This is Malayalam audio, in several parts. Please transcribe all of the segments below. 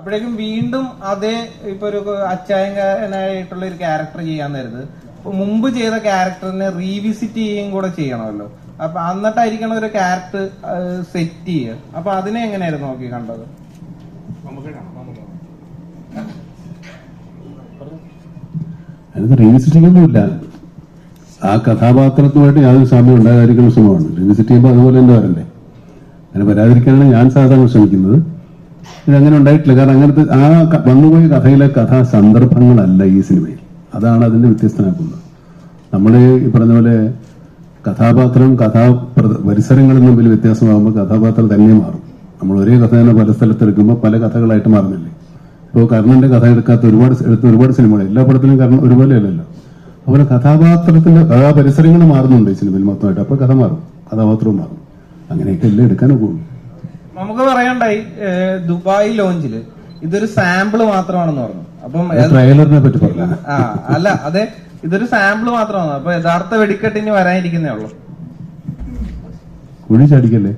അപ്പോഴേക്കും വീണ്ടും അതേ ഇപ്പൊ ഒരു അച്ചായനായിട്ടുള്ള ഒരു ക്യാരക്ടർ ചെയ്യാൻ നേരത്ത് മുമ്പ് ചെയ്ത ക്യാരക്ടറിനെ റീവിസിറ്റ് ചെയ്യുകയും കൂടെ ചെയ്യണമല്ലോ. അപ്പൊ എന്നിട്ടായിരിക്കണം ഒരു ക്യാരക്ടർ സെറ്റ് ചെയ്യുക. അപ്പൊ അതിനെ എങ്ങനെയായിരുന്നു നോക്കി കണ്ടത്? റീവിസിറ്റിംഗ് ഒന്നുമില്ല ആ കഥാപാത്രത്തുമായിട്ട് യാതൊരു സാമ്യം ഉണ്ടാകാതിരിക്കുന്ന ശ്രമമാണ്. റീവിസിറ്റ് ചെയ്യുമ്പോൾ അതുപോലെ തന്നെ വരണ്ടേ? അങ്ങനെ വരാതിരിക്കാനാണ് ഞാൻ സാധാരണ ശ്രമിക്കുന്നത്. ഇതങ്ങനെ ഉണ്ടായിട്ടില്ല. കാരണം അങ്ങനത്തെ ആ വന്നുപോയ കഥയിലെ കഥാ സന്ദർഭങ്ങളല്ല ഈ സിനിമയിൽ. അതാണ് അതിന്റെ വ്യത്യസ്തനാക്കുന്നത് നമ്മൾ ഈ പറഞ്ഞ പോലെ കഥാപാത്രം കഥാ പരിസരങ്ങളിൽ പരിസരങ്ങളും തമ്മിൽ വ്യത്യാസമാകുമ്പോൾ കഥാപാത്രം തന്നെ മാറും. നമ്മൾ ഒരേ കഥ തന്നെ പല സ്ഥലത്തെടുക്കുമ്പോൾ പല കഥകളായിട്ട് മാറുന്നില്ലേ? ഇപ്പോൾ കർണന്റെ കഥ എടുക്കാത്ത ഒരുപാട് എടുത്ത ഒരുപാട് സിനിമകൾ. എല്ലാ പടത്തിലും കർണൻ ഒരുപോലെ അല്ലല്ലോ. അതുപോലെ കഥാപാത്രത്തിന്റെ കഥാപരിസരങ്ങൾ മാറുന്നുണ്ട് ഈ സിനിമയിൽ മൊത്തമായിട്ട്. അപ്പോൾ കഥ മാറും. കഥാപാത്രവും മാറും. അങ്ങനെയൊക്കെ എല്ലാം എടുക്കാനൊക്കെ ഉള്ളൂ നമുക്ക് പറയണ്ടായി ദുബായ് ലോഞ്ചിൽ ഇതൊരു സാമ്പിൾ മാത്രമാണെന്ന് പറഞ്ഞു. അപ്പം ട്രെയിലറിനെ പറ്റി പറഞ്ഞു ആ അല്ല അതെ ഇതൊരു സാമ്പിൾ മാത്രമാണ്. അപ്പൊ യഥാർത്ഥ വെടിക്കെട്ടിന് ഇനി വരാനിരിക്കുന്നേ ഉള്ളൂ. കുഴി ചാടിക്കല്ലേ?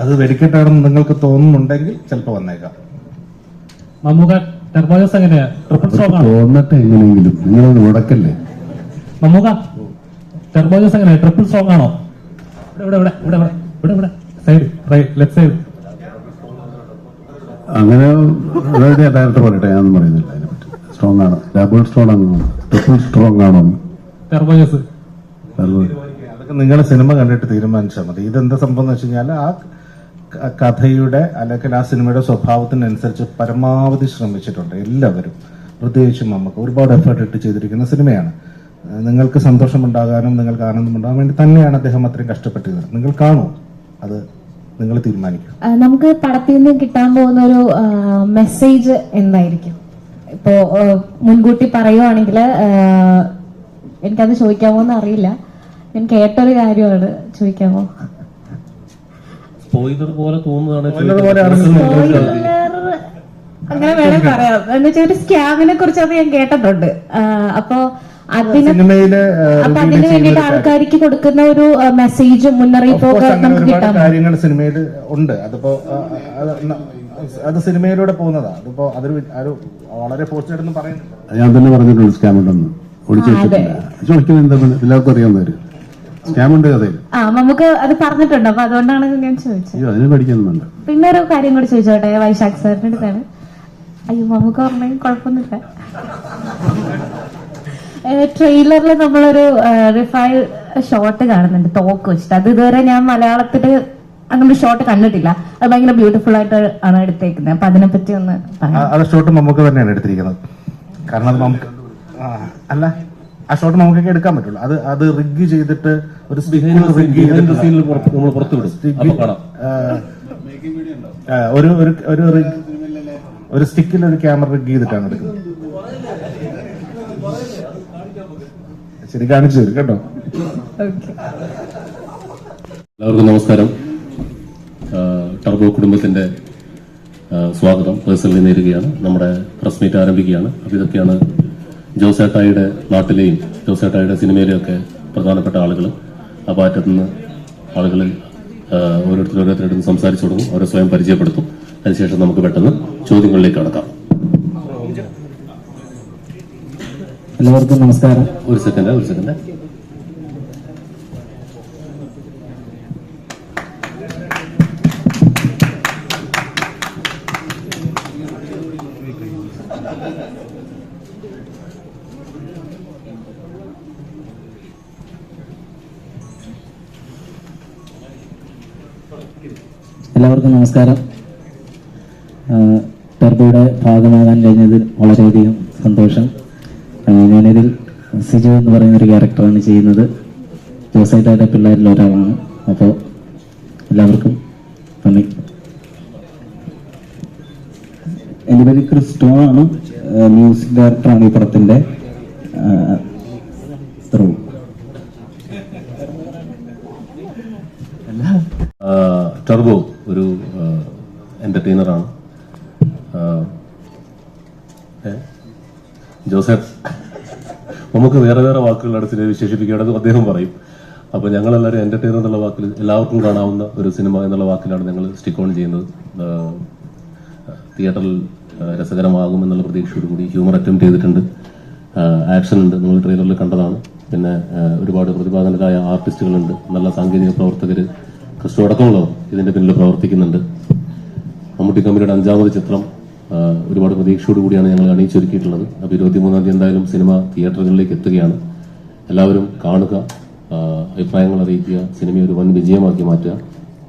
അത് വെടിക്കെട്ടാണെന്ന് നിങ്ങൾക്ക് തോന്നുന്നുണ്ടെങ്കിൽ ചിലപ്പോ വന്നേക്കാം. മമ്മൂക്ക ടെർബോജസ് എങ്ങനെയാ? ട്രിപ്പിൾ സ്ട്രോക്ക് ആണോ തോന്നട്ടെ എങ്ങനെയെങ്കിലും. നിങ്ങളത് മുടക്കല്ലേ? മമ്മൂക്ക ടെർബോജസ് എങ്ങനെയാ? ട്രിപ്പിൾ സ്ട്രോക്ക് ആണോ ഇവിടെ ഇവിടെ ഇവിടെ ഇവിടെ. ഇവിടെ ഇവിടെ. സൈഡ് റൈറ്റ് ലെഫ്റ്റ് സൈഡ് അങ്ങനെ അതായത് ഡയറക്ടർ പറയട്ടെ ഞാൻ പറയുന്നില്ല അതിനെ പറ്റി. സ്ട്രോങ് ആണ്. ഡബിൾ സ്ട്രോങ് ആണോ. ട്രിപ്പിൾ സ്ട്രോങ് ആണോ. ടെർബോജസ് അതൊക്കെ നിങ്ങൾ സിനിമ കണ്ടിട്ട് തീരുമാനിച്ചാൽ മതി. ഇതെന്താ സംഭവം എന്ന് വെച്ച് കഴിഞ്ഞാൽ ആ കഥയുടെ അല്ലെങ്കിൽ ആ സിനിമയുടെ സ്വഭാവത്തിനനുസരിച്ച് പരമാവധി ശ്രമിച്ചിട്ടുണ്ട് എല്ലാവരും. പ്രത്യേകിച്ചും നമുക്ക് ഒരുപാട് എഫേർട്ട് ഇട്ട് ചെയ്തിരിക്കുന്ന സിനിമയാണ്. നിങ്ങൾക്ക് സന്തോഷമുണ്ടാകാനും നിങ്ങൾക്ക് ആനന്ദമുണ്ടാകാൻ വേണ്ടി തന്നെയാണ് അദ്ദേഹം അത്രയും കഷ്ടപ്പെട്ടത് നിങ്ങൾ കാണൂ അത് നിങ്ങൾ തീരുമാനിക്കും നമുക്ക് പടത്തിൽ നിന്ന് കിട്ടാൻ പോകുന്ന ഒരു മെസ്സേജ് എന്തായിരിക്കും? ഇപ്പോ മുൻകൂട്ടി പറയുവാണെങ്കിൽ എനിക്കത് ചോദിക്കാമോ എന്ന് അറിയില്ല ഞാൻ കേട്ടൊരു കാര്യമാണ്. ചോദിക്കാമോ? പോലെ തോന്നുന്നതാണ് അങ്ങനെ വേണേ പറയാം. എന്ന് വെച്ചാൽ ഒരു സ്കാമിനെ അത് ഞാൻ കേട്ടിട്ടുണ്ട്. അപ്പോ സിനിമയിൽ അപ്പൊ അതിന് വേണ്ടിയിട്ട് ആൾക്കാർക്ക് കൊടുക്കുന്ന ഒരു മെസ്സേജ് മുന്നറിയിപ്പും നമുക്ക് ഒരുപാട് കാര്യങ്ങൾ സിനിമയിൽ ഉണ്ട്. അതിപ്പോ ആ, അത് സിനിമയിലൂടെ പോകുന്നതാ. അതിപ്പോ അതൊരു ഒരു വളരെ പോസ്റ്റായിട്ടൊന്നും പറയുന്നില്ല ഞാൻ തന്നെ പറഞ്ഞിട്ടുണ്ട് സ്കാം ഉണ്ടെന്ന്. ചോദിക്കുന്നത് എന്താ പിന്നെ എല്ലാവർക്കും അറിയാവുന്നവര് സ്കാം ഉണ്ട് കഥയിൽ. ആ നമുക്ക് അത് പറഞ്ഞിട്ടുണ്ട്. അപ്പൊ അതുകൊണ്ടാണ് ഞാൻ ചോദിച്ചത്. അയ്യോ അതിന് പഠിക്കുന്നുണ്ട് പിന്നെ ഒരു കാര്യം കൂടി ചോദിച്ചോട്ടെ വൈശാഖ് സാറിന്റെ അടുത്താണ്. അയ്യോ നമുക്ക് ഓർമ്മയും കുഴപ്പമൊന്നുമില്ല. ട്രെയിലറിൽ നമ്മളൊരു റിഫൈൽ ഷോട്ട് കാണുന്നുണ്ട്. തോക്ക് വെച്ചിട്ട്. അത് ഇതുവരെ ഞാൻ മലയാളത്തിൽ അങ്ങനെ ഒരു ഷോട്ട് കണ്ടിട്ടില്ല. അത് ഭയങ്കര ബ്യൂട്ടിഫുൾ ആയിട്ട് ആണ് എടുത്തേക്കുന്നത്. അപ്പൊ അതിനെ പറ്റി ഒന്ന് ആ- ഷോട്ട് നമുക്ക് തന്നെയാണ് എടുത്തിരിക്കുന്നത്. കാരണം അത് നമുക്ക് അല്ല ആ ഷോട്ട് നമുക്കൊക്കെ എടുക്കാൻ പറ്റുള്ളൂ. അത് അത് റിഗ് ചെയ്തിട്ട് ഒരു സ്റ്റിക്കിൽ റിഗ് ചെയ്തിട്ട് സീനിൽ നമ്മൾ പുറത്തു വിടും. അപ്പൊ കാണാം. ഒരു ഒരു ഒരു സ്റ്റിക്കിൽ ഒരു ക്യാമറ റിഗ് ചെയ്തിട്ടാണ് എടുക്കുന്നത്. ശരി കാണിച്ചു തരും കേട്ടോ. എല്ലാവർക്കും നമസ്കാരം. ടർബോ കുടുംബത്തിന്റെ സ്വാഗതം. പേഴ്സണലി നേരുകയാണ്. നമ്മുടെ പ്രസ് മീറ്റ് ആരംഭിക്കുകയാണ്. അപ്പോൾ ഇതൊക്കെയാണ് ജോസേട്ടായിയുടെ നാട്ടിലെയും ജോസേട്ടായിയുടെ സിനിമയിലെയും ഒക്കെ പ്രധാനപ്പെട്ട ആളുകൾ അപ്പോൾ അറ്റത്തുനിന്ന് ആളുകൾ ഓരോരുത്തരും ഓരോരുത്തരോടും സംസാരിച്ചു തുടങ്ങും. അവരെ സ്വയം പരിചയപ്പെടുത്തും. അതിനുശേഷം നമുക്ക് പെട്ടെന്ന് ചോദ്യങ്ങളിലേക്ക് കടക്കാം. എല്ലാവർക്കും നമസ്കാരം. ഒരു സെക്കൻഡ് ഒരു സെക്കൻഡ് എല്ലാവർക്കും നമസ്കാരം. ടെർബോയുടെ ഭാഗമാകാൻ കഴിഞ്ഞതിൽ വളരെയധികം സന്തോഷം. ഞാനിതിൽ സിജു എന്ന് പറയുന്ന ഒരു ക്യാരക്ടറാണ് ചെയ്യുന്നത്. ജോസൈറ്റായിട്ട് പിള്ളേരിൽ ഒരാളാണ്. അപ്പോൾ എല്ലാവർക്കും നന്ദി. എന്റെ പേര് ക്രിസ്റ്റോ ആണ്. മ്യൂസിക് ഡയറക്ടറാണ് ഈ പടത്തിന്റെ. ടർബോ ഒരു എന്റർടൈനറാണ് ജോസഫ് നമുക്ക് വേറെ വേറെ വാക്കുകൾ അടുത്ത് വിശേഷിപ്പിക്കേണ്ടത് അദ്ദേഹം പറയും. അപ്പോൾ ഞങ്ങളെല്ലാവരും എന്റർടൈനർ എന്നുള്ള വാക്കിൽ എല്ലാവർക്കും കാണാവുന്ന ഒരു സിനിമ എന്നുള്ള വാക്കിലാണ് ഞങ്ങൾ സ്റ്റിക്ക് ഓൺ ചെയ്യുന്നത്. തിയേറ്ററിൽ രസകരമാകും എന്നുള്ള പ്രതീക്ഷയോട് കൂടി ഹ്യൂമർ അറ്റംപ്റ്റ് ചെയ്തിട്ടുണ്ട്. ആക്ഷൻ ഉണ്ട്. നിങ്ങൾ ട്രെയിലറിൽ കണ്ടതാണ്. പിന്നെ ഒരുപാട് പ്രതിഭാധനരായ ആർട്ടിസ്റ്റുകളുണ്ട് നല്ല സാങ്കേതിക പ്രവർത്തകർ ക്രിസ്തു അടക്കമുള്ളവർ ഇതിന്റെ പിന്നിൽ പ്രവർത്തിക്കുന്നുണ്ട്. മമ്മൂട്ടി കമ്പനിയുടെ അഞ്ചാമത് ചിത്രം ഒരുപാട് പ്രതീക്ഷയോട് കൂടിയാണ് ഞങ്ങൾ അണിയിച്ചൊരുക്കിയിട്ടുള്ളത്. അപ്പോൾ ഇരുപത്തിമൂന്നാം തീയതി എന്തായാലും സിനിമ തിയേറ്ററുകളിലേക്ക് എത്തുകയാണ്. എല്ലാവരും കാണുക അഭിപ്രായങ്ങൾ അറിയിക്കുക സിനിമയെ ഒരു വൻ വിജയമാക്കി മാറ്റുക.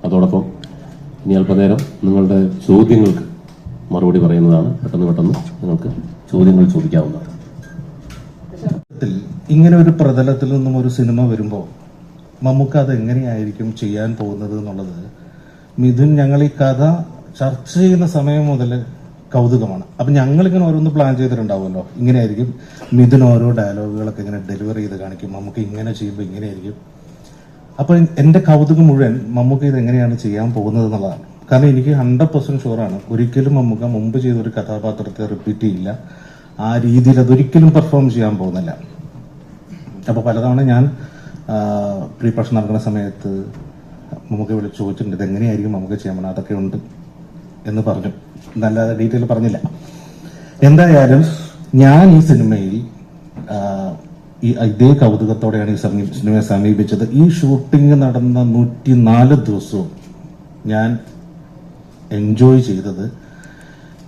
അതോടൊപ്പം ഇനി അല്പനേരം നിങ്ങളുടെ ചോദ്യങ്ങൾക്ക് മറുപടി പറയുന്നതാണ്. പെട്ടെന്ന് പെട്ടെന്ന് നിങ്ങൾക്ക് ചോദ്യങ്ങൾ ചോദിക്കാവുന്നതാണ്. ഇങ്ങനെ ഒരു പ്രതലത്തിൽ നിന്നും ഒരു സിനിമ വരുമ്പോൾ നമുക്ക് അത് എങ്ങനെയായിരിക്കും ചെയ്യാൻ പോകുന്നത് എന്നുള്ളത്? മിഥുൻ ഞങ്ങൾ ഈ കഥ ചർച്ച ചെയ്യുന്ന സമയം മുതൽ കൗതുകമാണ്. അപ്പൊ ഞങ്ങളിങ്ങനെ ഓരോന്ന് പ്ലാൻ ചെയ്തിട്ടുണ്ടാവുമല്ലോ. ഇങ്ങനെയായിരിക്കും മിഥുൻ ഓരോ ഡയലോഗുകളൊക്കെ ഇങ്ങനെ ഡെലിവറി ചെയ്ത് കാണിക്കും. നമുക്ക് ഇങ്ങനെ ചെയ്യുമ്പോൾ ഇങ്ങനെയായിരിക്കും. അപ്പൊ എന്റെ കൗതുകം മുഴുവൻ മമ്മൂക്ക ഇത് എങ്ങനെയാണ് ചെയ്യാൻ പോകുന്നത് എന്നുള്ളതാണ്. കാരണം എനിക്ക് ഹൺഡ്രഡ് പെർസെന്റ് ഷുവറാണ് ഒരിക്കലും മമ്മൂക്ക മുമ്പ് ചെയ്ത ഒരു കഥാപാത്രത്തെ റിപ്പീറ്റ് ചെയ്യില്ല. ആ രീതിയിൽ അതൊരിക്കലും പെർഫോം ചെയ്യാൻ പോകുന്നില്ല. അപ്പൊ പലതവണ ഞാൻ പ്രീ പ്രഷൻ നടക്കുന്ന സമയത്ത് മമ്മൂക്ക വിളിച്ച് ചോദിച്ചിട്ടുണ്ട് ഇത് എങ്ങനെയായിരിക്കും മമ്മൂക്ക ചെയ്യാൻ അതൊക്കെ ഉണ്ട്. എന്ന് പറഞ്ഞു. നല്ല ഡീറ്റെയിൽ പറഞ്ഞില്ല. എന്തായാലും ഞാൻ ഈ സിനിമയിൽ ഈ ഇതേ കൗതുകത്തോടെയാണ് ഈ സിനിമയെ സമീപിച്ചത്. ഈ ഷൂട്ടിംഗ് നടന്ന നൂറ്റി നാല് ദിവസവും ഞാൻ എൻജോയ് ചെയ്തത്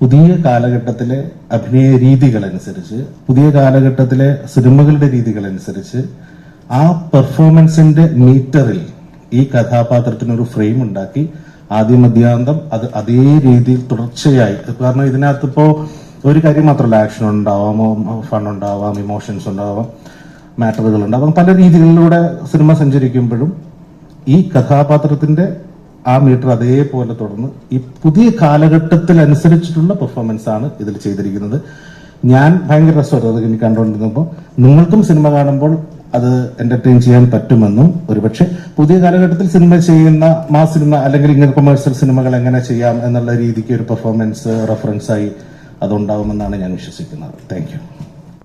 പുതിയ കാലഘട്ടത്തിലെ അഭിനയ രീതികളനുസരിച്ച് പുതിയ കാലഘട്ടത്തിലെ സിനിമകളുടെ രീതികളനുസരിച്ച് ആ പെർഫോമൻസിന്റെ മീറ്ററിൽ ഈ കഥാപാത്രത്തിനൊരു ഫ്രെയിം ഉണ്ടാക്കി ആദ്യം മധ്യാന്തം അത് അതേ രീതിയിൽ തുടർച്ചയായി. കാരണം ഇതിനകത്ത് ഇപ്പോ ഒരു കാര്യം മാത്രമല്ല ആക്ഷൻ ഉണ്ടാവാം ഫൺ ഉണ്ടാവാം ഇമോഷൻസ് ഉണ്ടാവാം മാറ്ററുകൾ ഉണ്ടാവാം. പല രീതികളിലൂടെ സിനിമ സഞ്ചരിക്കുമ്പോഴും ഈ കഥാപാത്രത്തിന്റെ ആ മീറ്റർ അതേപോലെ തുടർന്ന് ഈ പുതിയ കാലഘട്ടത്തിൽ അനുസരിച്ചിട്ടുള്ള പെർഫോമൻസ് ആണ് ഇതിൽ ചെയ്തിരിക്കുന്നത്. ഞാൻ ഭയങ്കര രസമായിരുന്നു അത് കണ്ടുകൊണ്ടിരുന്നപ്പോൾ നിങ്ങൾക്കും സിനിമ കാണുമ്പോൾ അത് എന്റർടൈൻ ചെയ്യാൻ പറ്റുമെന്നും ഒരുപക്ഷെ പുതിയ കാലഘട്ടത്തിൽ സിനിമ ചെയ്യുന്ന മാ സിനിമ അല്ലെങ്കിൽ ഇങ്ങനെ കൊമേഴ്സ്യൽ സിനിമകൾ എങ്ങനെ ചെയ്യാം എന്നുള്ള രീതിക്ക് ഒരു പെർഫോമൻസ് റെഫറൻസ് ആയി അതുണ്ടാവുമെന്നാണ് ഞാൻ വിശ്വസിക്കുന്നത്. താങ്ക്